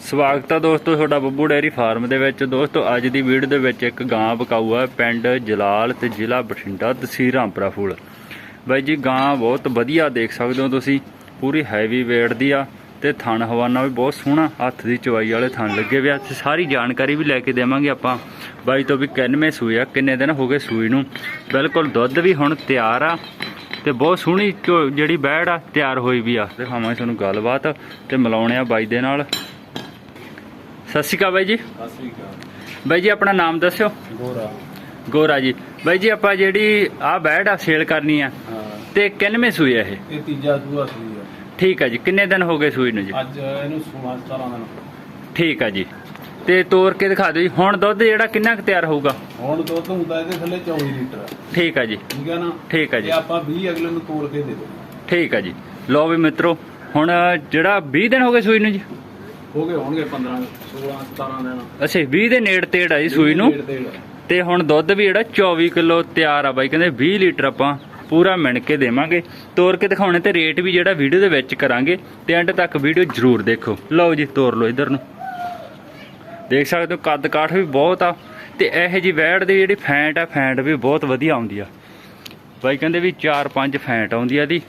ਸਵਾਗਤ ਹੈ ਦੋਸਤੋ ਤੁਹਾਡਾ ਬੱਬੂ ਡੈਰੀ ਫਾਰਮ ਦੇ ਵਿੱਚ। ਦੋਸਤੋ, ਅੱਜ ਦੀ ਵੀਡੀਓ ਦੇ ਵਿੱਚ ਇੱਕ ਗਾਂ ਬਕਾਊ ਹੈ ਪਿੰਡ ਜਲਾਲ ਤੇ ਜ਼ਿਲ੍ਹਾ ਬਠਿੰਡਾ ਤਹਿਸੀਲ ਰਾਮਪੁਰਾ ਫੂਲ। ਬਾਈ ਜੀ, ਗਾਂ ਬਹੁਤ ਵਧੀਆ ਦੇਖ ਸਕਦੇ ਹੋ ਤੁਸੀਂ। ਪੂਰੀ ਹੈਵੀ weight ਦੀ ਆ ਤੇ ਥਣ ਹਵਾਨਾ ਵੀ ਬਹੁਤ ਸੋਹਣਾ, ਹੱਥ ਦੀ ਚਵਾਈ ਵਾਲੇ ਥਣ ਲੱਗੇ ਵਿਆ ਤੇ ਸਾਰੀ ਜਾਣਕਾਰੀ ਵੀ ਲੈ ਕੇ ਦੇਵਾਂਗੇ ਆਪਾਂ। ਬਾਈ ਤੋਂ ਵੀ ਕਿੰਨਵੇਂ ਸੂਈ ਆ, ਕਿੰਨੇ ਦਿਨ ਹੋ ਗਏ ਸੂਈ ਨੂੰ। ਬਿਲਕੁਲ ਦੁੱਧ ਵੀ ਹੁਣ ਤਿਆਰ ਆ ਤੇ ਬਹੁਤ ਸੋਹਣੀ ਝੋ- ਜਿਹੜੀ ਬੈੜ ਆ, ਤਿਆਰ ਹੋਈ ਵੀ ਆ। ਦਿਖਾਵਾਂਗੇ ਤੁਹਾਨੂੰ ਗੱਲਬਾਤ ਤੇ ਮਿਲਾਉਣੇ ਆ ਬਾਈ ਦੇ ਨਾਲ। ਸਤਿ ਸ਼੍ਰੀ ਅਕਾਲ ਬਾਈ ਜੀ। ਸਤਿ ਬਾਈ ਜੀ ਆਪਣਾ ਨਾਮ ਦੱਸਿਓ। ਗੋਰਾ। ਗੋਰਾ ਜੀ। ਬਾਈ ਜੀ ਆਪਾਂ ਜਿਹੜੀ ਆ ਬੈੜ ਆ ਸੇਲ ਕਰਨੀ ਆ ਤੇ ਕਿੰਨਵੇਂ ਸੂਈ ਆ ਇਹ? ਇਹ ਤੀਜਾ ਸੂਆ ਸੂਈ ਆ। ਠੀਕ ਆ ਜੀ ਕਿੰਨੇ ਦਿਨ ਹੋ ਗਏ ਸੂਈ ਨੂੰ ਜੀ? ਅੱਜ ਇਹਨੂੰ 16 17 ਦਿਨ। ਠੀਕ ਆ ਜੀ। ਤੇ ਤੋਰ ਕੇ ਦਿਖਾ ਦਿਓ ਜੀ। ਹੁਣ ਦੁੱਧ ਜਿਹੜਾ ਕਿੰਨਾ ਕੁ ਤਿਆਰ ਹੋਊਗਾ? ਹੁਣ ਦੁੱਧ ਹੁੰਦਾ ਇਹਦੇ ਥੱਲੇ 24 ਲੀਟਰ ਠੀਕ ਆ ਜੀ। ਠੀਕ ਆ ਨਾ? ਠੀਕ ਆ ਜੀ। ਇਹ ਆਪਾਂ 20 ਅਗਲੇ ਨੂੰ ਤੋਲ ਕੇ ਦੇ ਦੋ ਠੀਕ ਆ ਜੀ। ਲਓ ਵੀ ਮਿੱਤਰੋ ਹੁਣ ਜਿਹੜਾ 20 ਦਿਨ ਹੋ ਗਏ ਸੂਈ ਨੂੰ ਜੀ। ਹੋ ਗਏ ਹੋਣਗੇ 15 16 17 ਦਿਨ। ਅੱਛਾ 20 ਦੇ ਨੇੜ ਤੇੜ ਆ ਜੀ ਸੂਈ ਨੂੰ? ਡੇਢ। ਤੇ ਹੁਣ ਦੁੱਧ ਵੀ ਜਿਹੜਾ 24 ਕਿਲੋ ਤਿਆਰ ਆ ਬਾਈ ਕਹਿੰਦੇ 20 ਲੀਟਰ ਆਪਾਂ ਪੂਰਾ ਮਿਣ ਕੇ ਦੇਵਾਂਗੇ। ਤੋਰ ਕੇ ਦਿਖਾਉਣੇ ਤੇ ਰੇਟ ਵੀ ਜਿਹੜਾ ਵੀਡੀਓ ਦੇ ਵਿੱਚ ਕਰਾਂਗੇ ਤੇ ਐਂਡ ਤੱਕ ਵੀਡੀਓ ਜਰੂਰ ਦੇਖੋ। ਲਓ ਜੀ ਤੋਰ ਲਓ ਇਧਰ ਨੂੰ। ਦੇਖ ਸਕਦੇ ਹੋ ਕੱਦ ਕਾਠ ਵੀ ਬਹੁਤ ਆ ਤੇ ਇਹੋ ਜੀ ਵੈੜ ਦੀ ਜਿਹੜੀ ਫੈਂਟ ਆ ਫੈਂਟ ਵੀ ਬਹੁਤ ਵਧੀਆ ਆਉਂਦੀ ਆ। ਬਾਈ ਕਹਿੰਦੇ ਵੀ 4-5 ਫੈਂਟ ਆਉਂਦੀ ਆ ਦੀ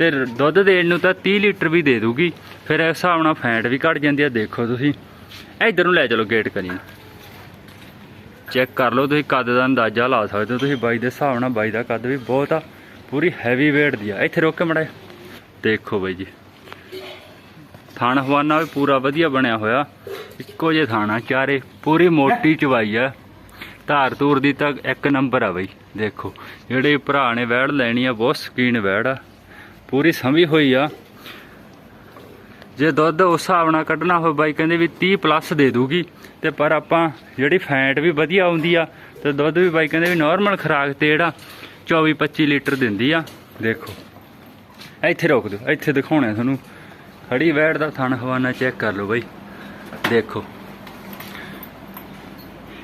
ਤੇ ਦੁੱਧ ਦੇਣ ਨੂੰ ਤਾਂ 30 ਲੀਟਰ ਵੀ ਦੇ ਦੂਗੀ। ਫਿਰ ਇਸ ਹਿਸਾਬ ਨਾਲ ਫੈਂਟ ਵੀ ਘਟ ਜਾਂਦੀ ਆ, ਦੇਖੋ ਤੁਸੀਂ। ਇਧਰ ਨੂੰ ਲੈ ਚਲੋ ਗੇਟ ਕਰੀ ਚੈੱਕ ਕਰ ਲਓ ਤੁਸੀਂ ਕੱਦ ਦਾ ਅੰਦਾਜ਼ਾ ਲਾ ਸਕਦੇ ਹੋ ਤੁਸੀਂ। ਬਾਈ ਦੇ ਹਿਸਾਬ ਨਾਲ ਬਾਈ ਦਾ ਕੱਦ ਵੀ ਬਹੁਤ ਆ, ਪੂਰੀ ਹੈਵੀ weight ਦੀ ਆ। ਇੱਥੇ ਰੋਕ ਕੇ ਮੜਾ ਦੇਖੋ ਬਾਈ ਜੀ। ਥਾਣ ਹਵਾਨਾ ਵੀ ਪੂਰਾ ਵਧੀਆ ਬਣਿਆ ਹੋਇਆ। ਇੱਕੋ ਜੇ ਥਾਣਾ ਚਾਰੇ ਪੂਰੀ ਮੋਟੀ ਚਵਾਈ ਆ। ਧਾਰ ਧੂਰ ਦੀ ਤਾਂ ਇੱਕ ਨੰਬਰ ਆ ਬਾਈ। ਦੇਖੋ, ਜਿਹੜੇ ਭਰਾ ਨੇ ਵੈੜ ਲੈਣੀ ਆ, ਬਹੁਤ ਸਕੀਨ ਵੈੜ ਆ। ਪੂਰੀ ਸਮੀ ਹੋਈ ਆ। ਜੇ ਦੁੱਧ ਉਸ ਹਿਸਾਬ ਨਾਲ ਕੱਢਣਾ ਹੋਵੇ, ਬਾਈ ਕਹਿੰਦੇ ਵੀ 30 ਪਲੱਸ ਦੇ ਦੂਗੀ। ਤੇ ਪਰ ਆਪਾਂ ਜਿਹੜੀ ਫੈਟ ਵੀ ਵਧੀਆ ਆਉਂਦੀ ਆ, ਤੇ ਦੁੱਧ ਵੀ ਬਾਈ ਕਹਿੰਦੇ ਵੀ ਨਾਰਮਲ ਖਰਾਕ ਤੇ ਜਿਹੜਾ 24 25 ਲੀਟਰ ਦਿੰਦੀ ਆ। ਦੇਖੋ, ਇੱਥੇ ਰੋਕ ਦਿਓ, ਇੱਥੇ ਦਿਖਾਉਣਾ ਤੁਹਾਨੂੰ। ਖੜੀ ਵੈੜ ਦਾ ਥਣ ਖਵਾਨਾ ਚੈੱਕ ਕਰ ਲਓ ਬਾਈ। ਦੇਖੋ।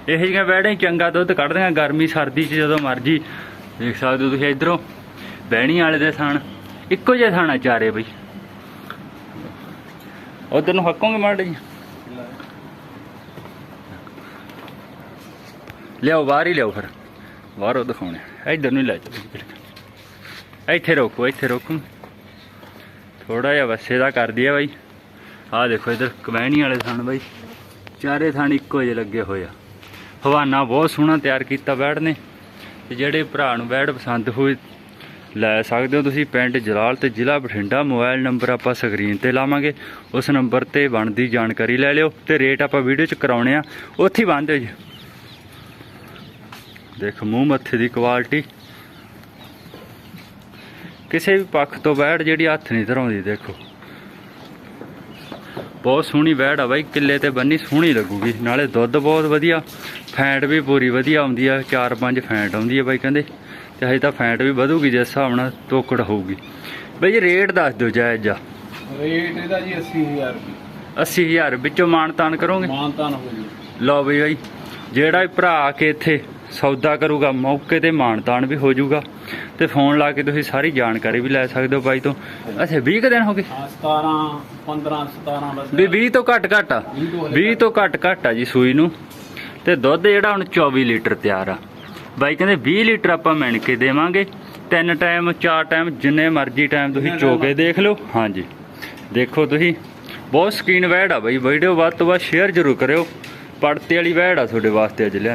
ਇਹ ਜਿਹੀਆਂ ਵੈੜਾਂ ਹੀ ਚੰਗਾ ਦੁੱਧ ਕੱਢਦੀਆਂ ਗਰਮੀ, ਸਰਦੀ 'ਚ ਜਦੋਂ ਮਰਜ਼ੀ। ਦੇਖ ਸਕਦੇ ਹੋ ਤੁਸੀਂ ਇਧਰੋਂ, ਬਹਿਣੀ ਵਾਲੇ ਦੇ ਥਣ। ਇੱਕੋ ਜਿਹਾ ਥਾਣਾ ਚਾਰੇ ਬਈ। ਉਧਰ ਨੂੰ ਹੱਕੋਗੇ ਮਾੜ ਜੀ ਲਿਆਓ, ਬਾਹਰ ਹੀ ਲਿਆਓ ਫਿਰ। ਬਾਹਰੋਂ ਦਿਖਾਉਣੇ ਇੱਧਰ ਨੂੰ ਲੈ ਚਲੋ ਇੱਥੇ ਰੋਕੋ ਇੱਥੇ ਰੋਕੋ। ਥੋੜਾ ਜਿਹਾ ਵਸੇ ਦਾ ਕਰਦੀ ਆ ਬਾਈ। ਆਹ ਦੇਖੋ ਇੱਧਰ ਕਮੈਣੀ ਵਾਲੇ ਥਣ ਬਾਈ। ਚਾਰੇ ਥਣ ਇੱਕੋ ਜਿਹੇ ਲੱਗੇ ਹੋਏ ਆ। ਹਵਾਨਾ ਬਹੁਤ ਸੋਹਣਾ ਤਿਆਰ ਕੀਤਾ ਬੈੜ ਨੇ। ਤੇ ਜਿਹੜੇ ਭਰਾ ਨੂੰ ਬੈੜ ਪਸੰਦ ਹੋਏ ਲੈ ਸਕਦੇ ਹੋ ਤੁਸੀਂ ਪਿੰਡ ਜਲਾਲ ਤੇ ਜ਼ਿਲ੍ਹਾ ਬਠਿੰਡਾ। ਮੋਬਾਈਲ ਨੰਬਰ ਆਪਾਂ ਸਕਰੀਨ ਤੇ ਲਾਵਾਂਗੇ। ਉਸ ਨੰਬਰ ਤੇ ਬਣਦੀ ਜਾਣਕਾਰੀ ਲੈ ਲਿਓ ਤੇ ਰੇਟ ਆਪਾਂ ਵੀਡੀਓ 'ਚ ਕਰਾਉਣੇ ਆ। ਉੱਥੇ ਹੀ ਬੰਦ ਹੋ ਜੀ। ਦੇਖ, ਮੂੰਹ ਮੱਥੇ ਦੀ ਕੁਆਲਿਟੀ ਕਿਸੇ ਵੀ ਪੱਖ ਤੋਂ ਬੈੜ ਜਿਹੜੀ ਹੱਥ ਨਹੀਂ ਧਰਾਉਂਦੀ, ਦੇਖੋ। ਬਹੁਤ ਸੋਹਣੀ ਬੈੜ ਆ ਬਾਈ, ਕਿੱਲੇ ਤੇ ਬੰਨੀ ਸੋਹਣੀ ਲੱਗੂਗੀ। ਨਾਲੇ ਦੁੱਧ ਬਹੁਤ ਵਧੀਆ, ਫੈਂਟ ਵੀ ਪੂਰੀ ਵਧੀਆ ਆਉਂਦੀ ਆ 4-5 ਫੈਂਟ ਆਉਂਦੀ ਆ ਬਾਈ, ਕਹਿੰਦੇ। ਤੇ ਹਜੇ ਤਾਂ ਫੈਂਟ ਵੀ ਵਧੂਗੀ ਜਿਸ ਹਿਸਾਬ ਨਾਲ ਤੋਕੜ ਹੋਊਗੀ। ਬਈ ਜੀ ਰੇਟ ਦੱਸ ਦਿਓ ਜਾਇਜ਼ ਜਾ। ਰੇਟ ਇਹਦਾ ਜੀ 80000 ਰੁਪਏ। 80000 ਵਿੱਚੋਂ ਮਾਨ ਤਾਨ ਕਰੋਗੇ? ਮਾਨਤਾਨ ਹੋ ਜੀ। ਲਓ ਬਈ ਬਾਈ ਜਿਹੜਾ ਵੀ ਭਰਾ ਆ ਕੇ ਇੱਥੇ ਸੌਦਾ ਕਰੂਗਾ ਮੌਕੇ ਤੇ ਮਾਨ ਤਾਨ ਵੀ ਹੋ ਜਾਊਗਾ ਤੇ ਫੋਨ ਲਾ ਕੇ ਤੁਸੀਂ ਸਾਰੀ ਜਾਣਕਾਰੀ ਵੀ ਲੈ ਸਕਦੇ ਹੋ ਬਾਈ ਤੋਂ। ਅੱਛਾ 20 ਕੁ ਦਿਨ ਹੋ ਗਏ? ਹਾਂ 17 15 17 ਬਸ। ਵੀ 20 ਤੋਂ ਘੱਟ ਘੱਟ ਆ। 20 ਤੋਂ ਹਲੇ 20 ਤੋਂ ਘੱਟ ਘੱਟ ਆ ਜੀ ਸੂਈ ਨੂੰ। ਤੇ ਦੁੱਧ ਜਿਹੜਾ ਹੁਣ 24 ਲੀਟਰ ਤਿਆਰ ਆ। ਬਾਈ ਕਹਿੰਦੇ 20 ਲੀਟਰ ਆਪਾਂ ਮਿਣ ਕੇ ਦੇਵਾਂਗੇ। ਤਿੰਨ ਟਾਈਮ ਚਾਰ ਟਾਈਮ ਜਿੰਨੇ ਮਰਜ਼ੀ ਟਾਈਮ ਤੁਸੀਂ ਚੋ ਕੇ ਦੇਖ ਲਓ। ਹਾਂਜੀ। ਦੇਖੋ ਤੁਸੀਂ ਬਹੁਤ ਸਕੀਨ ਵੈੜ ਆ ਬਾਈ। ਵੀਡੀਓ ਵੱਧ ਤੋਂ ਵੱਧ ਸ਼ੇਅਰ ਜ਼ਰੂਰ ਕਰਿਓ। ਪੜਤੇ ਵਾਲੀ ਵੈੜ ਆ ਤੁਹਾਡੇ ਵਾਸਤੇ ਅੱਜ ਲਿਆਂਦੀ।